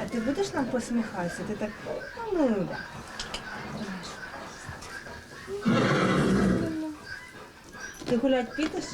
А ти будеш нам посміхатися? Ти так, ну, ну. Ти гулять підеш?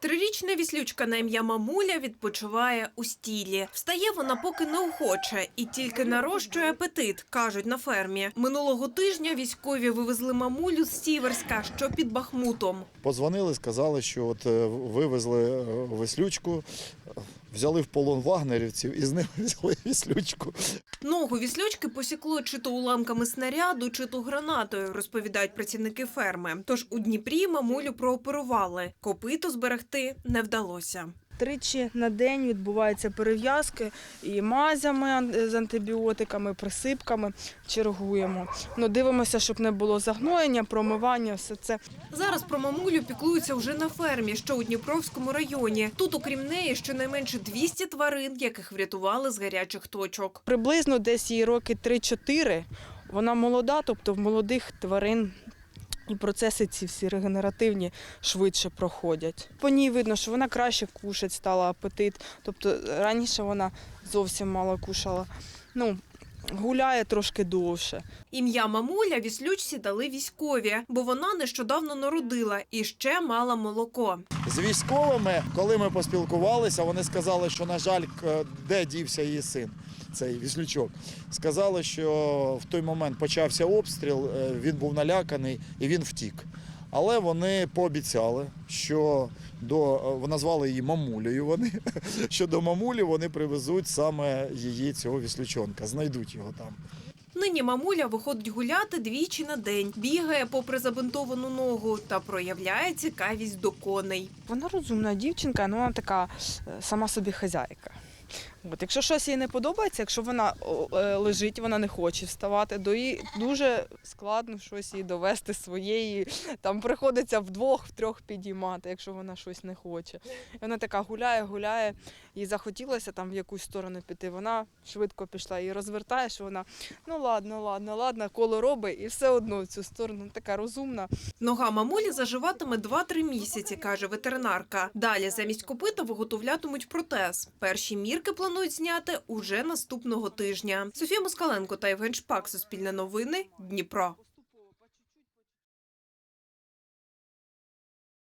Трирічна віслючка на ім'я Мамуля відпочиває у стілі. Встає вона поки неохоче і тільки нарощує апетит, кажуть на фермі. Минулого тижня військові вивезли мамулю з Сіверська, що під Бахмутом. Позвонили, сказали, що от е, вивезли е, веслючку, е, взяли в полон вагнерівців і з ними взяли віслючку. Ногу віслючки посікло чи то уламками снаряду, чи то гранатою, розповідають працівники ферми. Тож у Дніпрі мамулю прооперували. Копито зберегти не вдалося. Тричі на день відбуваються перев'язки і мазями з антибіотиками, присипками чергуємо. Ну, дивимося, щоб не було загноєння, промивання, все це. Зараз про мамулю піклуються вже на фермі, що у Дніпровському районі. Тут, окрім неї, щонайменше 200 тварин, яких врятували з гарячих точок. Приблизно десь їй роки 3-4. Вона молода, тобто в молодих тварин і процеси ці всі регенеративні швидше проходять. По ній видно, що вона краще кушать, стала апетит. Тобто раніше вона зовсім мало кушала. Ну, гуляє трошки довше. Ім'я мамуля віслючці дали військові, бо вона нещодавно народила і ще мала молоко. З військовими, коли ми поспілкувалися, вони сказали, що, на жаль, де дівся її син, цей віслючок. Сказали, що в той момент почався обстріл, е, він був наляканий і він втік. Але вони пообіцяли, що до е, назвали її мамулею. Вони що до мамулі вони привезуть саме її цього віслючонка, знайдуть його там. Нині мамуля виходить гуляти двічі на день, бігає попри забинтовану ногу та проявляє цікавість до коней. Вона розумна дівчинка, ну вона така е, сама собі хазяйка. От, якщо щось їй не подобається, якщо вона е, лежить, вона не хоче вставати, то їй дуже складно щось їй довести своєї. Там приходиться вдвох, втрьох підіймати, якщо вона щось не хоче. І вона така гуляє, гуляє, їй захотілося там в якусь сторону піти. Вона швидко пішла і розвертаєш, вона ну ладно, ладно, ладно, коло робить, і все одно в цю сторону така розумна. Нога мамулі заживатиме 2-3 місяці, каже ветеринарка. Далі замість копита виготовлятимуть протез. Перші мірки планують зняти уже наступного тижня. Софія Москаленко та Євген Шпак. Суспільне новини. Дніпро.